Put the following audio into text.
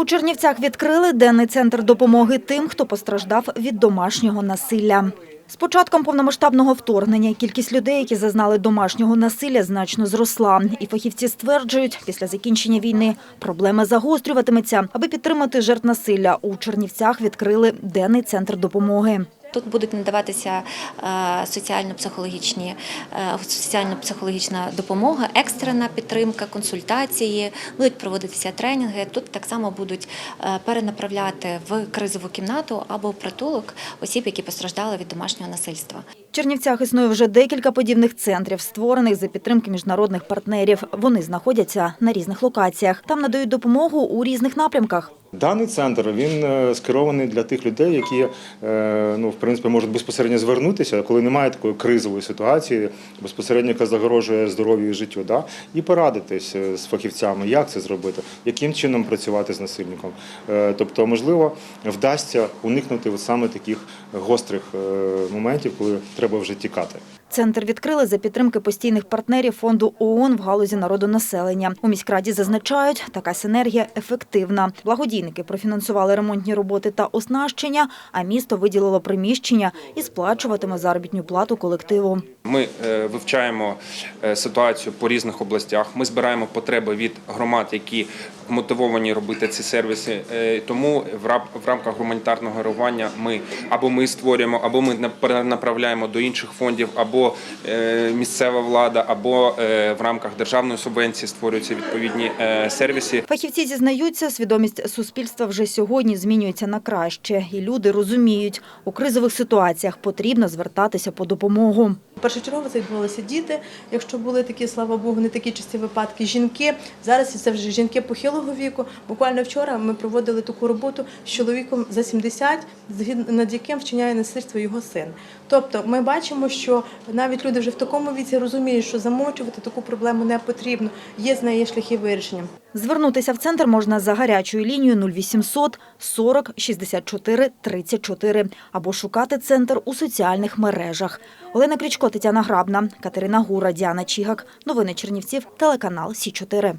У Чернівцях відкрили денний центр допомоги тим, хто постраждав від домашнього насилля. З початком повномасштабного вторгнення кількість людей, які зазнали домашнього насилля, значно зросла. І фахівці стверджують, після закінчення війни проблема загострюватиметься. Аби підтримати жертв насилля, у Чернівцях відкрили денний центр допомоги. Тут будуть надаватися е, соціально-психологічні е, соціально-психологічна допомога, екстрена підтримка, консультації, будуть проводитися тренінги. Тут так само будуть е, перенаправляти в кризову кімнату або в притулок осіб, які постраждали від домашнього насильства. Чернівцях існує вже декілька подібних центрів, створених за підтримки міжнародних партнерів. Вони знаходяться на різних локаціях. Там надають допомогу у різних напрямках. Даний центр він е, скерований для тих людей, які е, ну в принципі можуть безпосередньо звернутися, коли немає такої кризової ситуації, безпосередньо яка загрожує здоров'ю і життю, да, і порадитись е, з фахівцями, як це зробити, яким чином працювати з насильником. Тобто, можливо, вдасться уникнути от саме таких гострих моментів, коли треба вже тікати. Центр відкрили за підтримки постійних партнерів фонду ООН в галузі народонаселення. У міськраді зазначають, така синергія ефективна. Благодійники профінансували ремонтні роботи та оснащення, а місто виділило приміщення і сплачуватиме заробітну плату колективу. Ми е, вивчаємо е, ситуацію по різних областях. Ми збираємо потреби від громад, які мотивовані робити ці сервіси. Е, Тому в рам- в рамках гуманітарного реагування ми або ми створюємо, або ми на- перенаправляємо до інших фондів, або е, місцева влада, або е, в рамках державної субвенції створюються відповідні е, сервіси. Фахівці зізнаються, свідомість суспільства вже сьогодні змінюється на краще, і люди розуміють, у кризових ситуаціях потрібно звертатися по допомогу. Першочергово це відбувалися діти. Якщо були такі, слава Богу, не такі часті випадки, жінки. Зараз це вже жінки похилого віку. Буквально вчора ми проводили таку роботу з чоловіком за 70, згідно- над яким вчиняє насильство його син. Тобто ми бачимо, що навіть люди вже в такому віці розуміють, що замовчувати таку проблему не потрібно. Є з неї шляхи вирішення. Звернутися в центр можна за гарячою лінією 0800 40 64 34 або шукати центр у соціальних мережах. Олена Крічко, Тетяна Грабна, Катерина Гура, Діана Чігак. Новини Чернівців, телеканал Сі 4